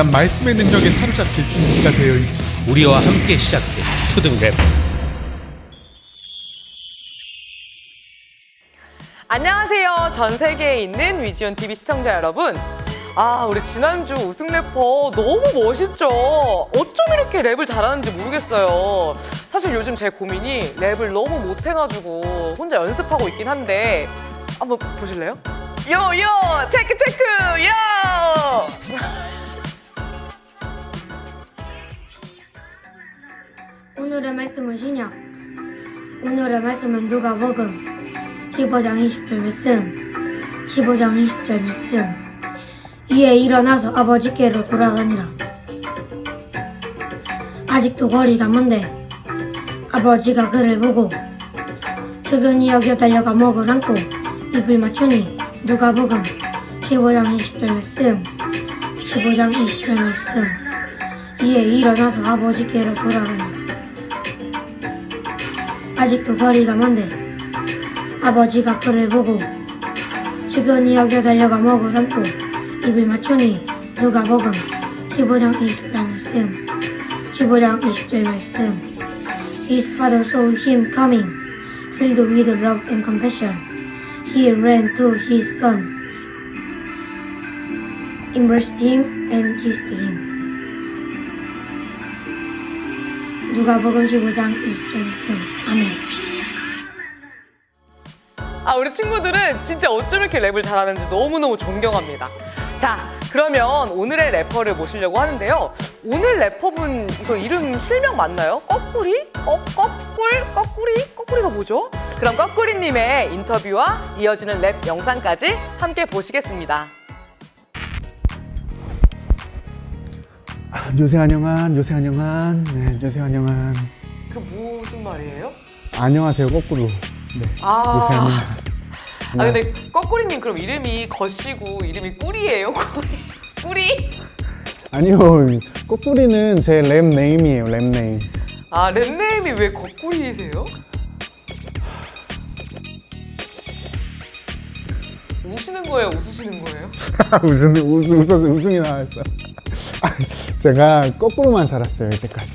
난 말씀의 능력에 사로잡힐 준비가 되어 있지. 우리와 함께 시작해 초등 랩 안녕하세요. 전 세계에 있는 위지온 TV 시청자 여러분. 아, 우리 지난주 우승 래퍼 너무 멋있죠? 어쩜 이렇게 랩을 잘하는지 모르겠어요. 사실 요즘 제 고민이 랩을 너무 못해가지고 혼자 연습하고 있긴 한데 한번 보실래요? 요요 체 오늘의 말씀은 신약. 오늘의 말씀은 누가복음 15장 20절 말씀. 15장 20절 말씀. 이에 일어나서 아버지께로 돌아가니라. 아직도 거리가 먼데 아버지가 그를 보고 특은히 여겨 달려가 목을 안고 입을 맞추니 누가복음 15장 20절 말씀. 15장 20절 말씀. 이에 일어나서 아버지께로 돌아가니라. 아직도 거리가 먼데 아버지가 그를 보고 지근히 여겨 달려가 목을 안고 입을 맞추니 누가 복음 15장 20절 말씀 15장 20절 말씀 His father saw him coming filled with love and compassion He ran to his son embraced him and kissed him 누가복음 15장 20절 말씀 아멘 아, 우리 친구들은 진짜 어쩜 이렇게 랩을 잘하는지 너무너무 존경합니다. 자, 그러면 오늘의 래퍼를 모시려고 하는데요. 오늘 래퍼분 이거 이름 실명 맞나요? 거꾸리? 거, 거꿀? 거꾸리? 거꾸리가 뭐죠? 그럼 거꾸리님의 인터뷰와 이어지는 랩 영상까지 함께 보시겠습니다. 요새 안녕한 요새 안녕한 네 요새 안녕한 그 무슨 말이에요? 안녕하세요 거꾸로 네 아. 요새 안녕 아, 근데 거꾸리님 그럼 이름이 거시고 이름이 꿀이에요? 꿀이? 꿀이? 아니요 거꾸리는 제 랩 네임이에요 랩 네임 아, 랩네임이 왜 거꾸리세요? 우시는 거예요? 웃으시는 거예요? 웃음 웃음 웃어서 웃음이 나왔어 아, 제가 거꾸로만 살았어요 이때까지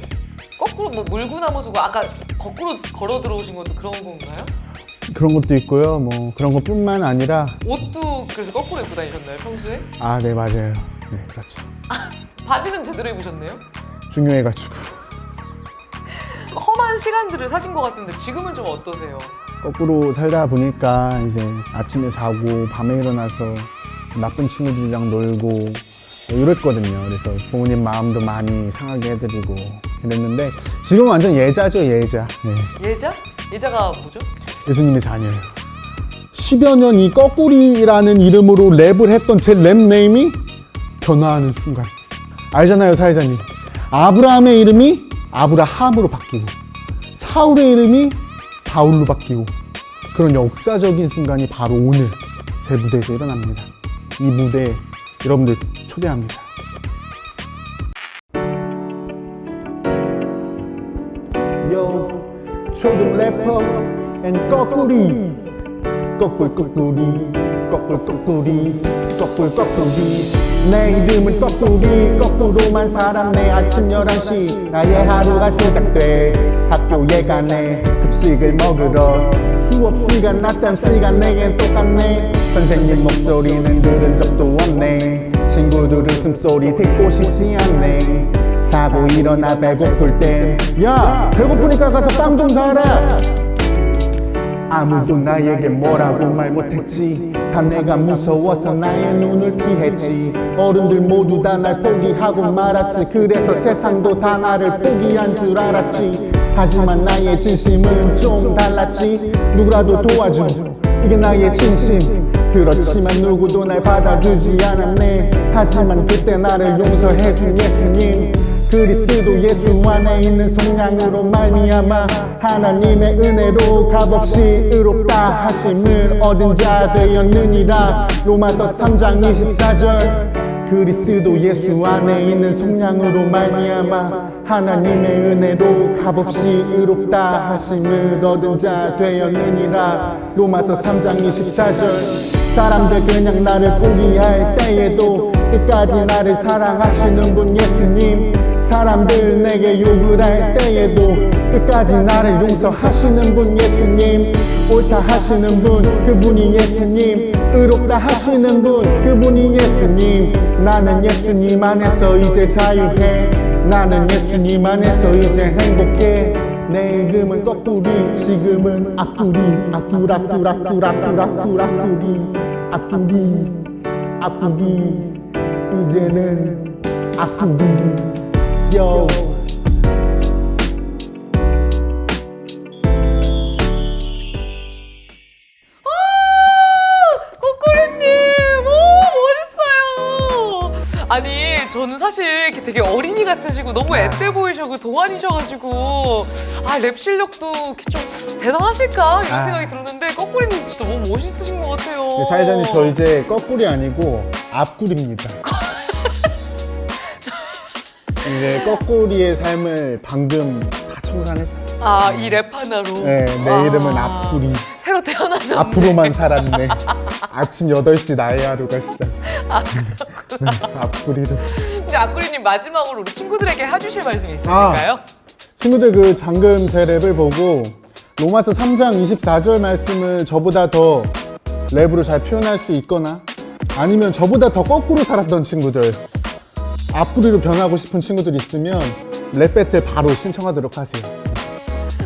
거꾸로 뭐 물구나무수고 아까 거꾸로 걸어 들어오신 것도 그런 건가요? 그런 것도 있고요 뭐 그런 것뿐만 아니라 옷도 그래서 거꾸로 입고 다니셨나요 평소에? 아 네 맞아요 네 그렇죠 바지는 제대로 입으셨네요? 중요해가지고 험한 시간들을 사신 것 같은데 지금은 좀 어떠세요? 거꾸로 살다 보니까 이제 아침에 자고 밤에 일어나서 나쁜 친구들이랑 놀고 뭐 이랬거든요. 그래서 부모님 마음도 많이 상하게 해드리고 이랬는데 지금 완전 예자죠 예자. 네. 예자? 예자가 뭐죠? 예수님의 자녀예요. 10여 년이 거꾸리라는 이름으로 랩을 했던 제 랩 네임이 변화하는 순간. 알잖아요 사회자님. 아브라함의 이름이 아브라함으로 바뀌고 사울의 이름이 바울로 바뀌고 그런 역사적인 순간이 바로 오늘 제 무대에서 일어납니다. 이 무대에 여러분들 초대합니다. 요 초등 래퍼 앤 거꾸리 거꿀 거꾸리 거꿀 거꾸리 거꿀 거꾸리 내 이름은 거꾸리 거꾸로만 살았네 아침 11시. 나의 하루가 시작돼. 학교에 가네 급식을 먹으러 수업 시간 낮잠 시간 내겐 똑같네. 선생님 목소리는 들은 적도 없네. 친구들 웃음소리 듣고 싶지 않네. 자고 일어나 배고플 땐 야 배고프니까 가서 빵 좀 사라. 아무도 나에게 뭐라고 말 못했지 다 내가 무서워서 나의 눈을 피했지. 어른들 모두 다 날 포기하고 말았지. 그래서 세상도 다 나를 포기한 줄 알았지. 하지만 나의 진심은 좀 달랐지. 누구라도 도와줘. 이게 나의 진심. 그렇지만 누구도 날 받아주지 않았네. 하지만 그때 나를 용서해준 예수님 그리스도 예수 안에 있는 속량으로 말미암아 하나님의 은혜로 값없이 의롭다 하심을 얻은 자 되었느니라. 로마서 3장 24절. 그리스도 예수 안에 있는 속량으로 말미암아 하나님의 은혜로 값없이 의롭다 하심을 얻은 자 되었느니라. 로마서 3장 24절. 사람들 그냥 나를 포기할 때에도 끝까지 나를 사랑하시는 분 예수님 사람들 내게 욕을 할 때에도 끝까지 나를 용서하시는 분 예수님 옳다 하시는 분 그분이 예수님 의롭다 하시는 분 그분이 예수님. 나는 예수님 안에서 이제 자유해. 나는 예수님 안에서 이제 행복해. 내 이름은 거꾸리 지금은 앞구리. 앞둘 앞둘 앞둘 앞둘 앞둘 앞둘이 앞둘이 앞둘이 이제는 앞둘이 요 꼬꾸리님, 오, 멋있어요. 아니, 저는 사실 이렇게 되게 어린이 같으시고 너무 앳돼 보이셔고 동안이셔가지고 아, 랩 실력도 이렇게 좀 대단하실까 이런 아. 생각이 들었는데 꼬꾸리님 진짜 너무 멋있으신 것 같아요. 사회자님 저 이제 거꾸리 아니고 앞구리입니다 이제 거꾸리의 삶을 방금 다 청산했어 아, 이 랩 하나로. 네, 내 아, 이름은 앞구리. 새로 태어나셨네. 앞으로만 살았네. 아침 8시 나의 하루가 시작. 아, 네, 앞구리로. 이제 앞구리님 마지막으로 우리 친구들에게 해주실 말씀 있으실까요? 친구들 그 방금 제 랩을 보고 로마서 3장 24절 말씀을 저보다 더 랩으로 잘 표현할 수 있거나 아니면 저보다 더 거꾸로 살았던 친구들 앞구리로 변하고 싶은 친구들 있으면 랩 배틀 바로 신청하도록 하세요.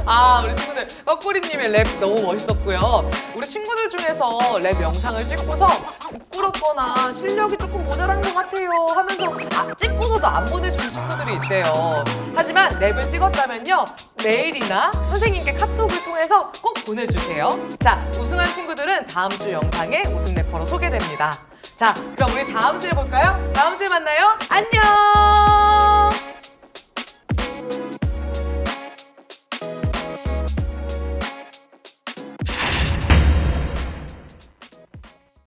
아, 우리 친구들 꺼꾸리님의 랩 너무 멋있었고요. 우리 친구들 중에서 랩 영상을 찍고서 부끄럽거나 실력이 조금 모자란 것 같아요 하면서 아, 찍고서도 안 보내주는 친구들이 있대요. 하지만 랩을 찍었다면요 메일이나 선생님께 카톡을 통해서 꼭 보내주세요. 자, 우승한 친구들은 다음 주 영상에 우승 래퍼로 소개됩니다. 자, 그럼 우리 다음 주에 볼까요? 다음 주에 만나요. 안녕.